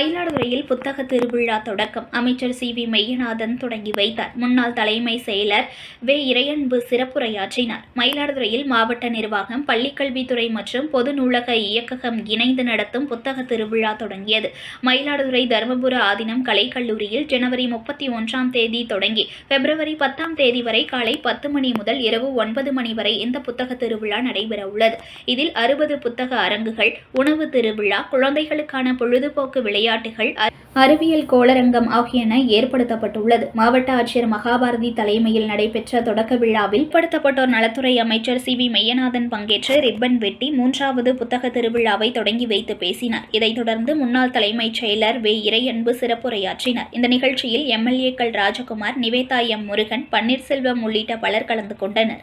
மயிலாடுதுறையில் புத்தக திருவிழா தொடக்கம். அமைச்சர் சி. வி. மெய்யநாதன் தொடங்கி வைத்தார். முன்னாள் தலைமை செயலர் வே. இறையன்பு சிறப்புரையாற்றினார். மயிலாடுதுறையில் மாவட்ட நிர்வாகம் பள்ளிக்கல்வித்துறை மற்றும் பொது நூலக இயக்ககம் இணைந்து நடத்தும் புத்தக திருவிழா தொடங்கியது. மயிலாடுதுறை தருமபுர ஆதினம் கலைக்கல்லூரியில் ஜனவரி முப்பத்தி ஒன்றாம் தேதி தொடங்கி பிப்ரவரி பத்தாம் தேதி வரை காலை பத்து மணி முதல் இரவு ஒன்பது மணி வரை இந்த புத்தக திருவிழா நடைபெற உள்ளது. இதில் அறுபது புத்தக அரங்குகள் உணவு திருவிழா குழந்தைகளுக்கான பொழுதுபோக்கு விளையாட்டுகள் அறிவியல் கோளரங்கம் ஆகியன ஏற்படுத்தப்பட்டுள்ளது. மாவட்ட ஆட்சியர் மகாபாரதி தலைமையில் நடைபெற்ற தொடக்க விழாவில் படுத்தப்பட்டோர் நலத்துறை அமைச்சர் சி. வி. மெய்யநாதன் பங்கேற்று ரிப்பன் வெட்டி மூன்றாவது புத்தக திருவிழாவை தொடங்கி வைத்து பேசினார். இதைத் தொடர்ந்து முன்னாள் தலைமைச் செயலர் வே. இறையன்பு சிறப்புரையாற்றினார். இந்த நிகழ்ச்சியில் எம்எல்ஏக்கள் ராஜகுமார் நிவேதா எம். முருகன் பன்னீர்செல்வம் உள்ளிட்ட பலர் கலந்து கொண்டனர்.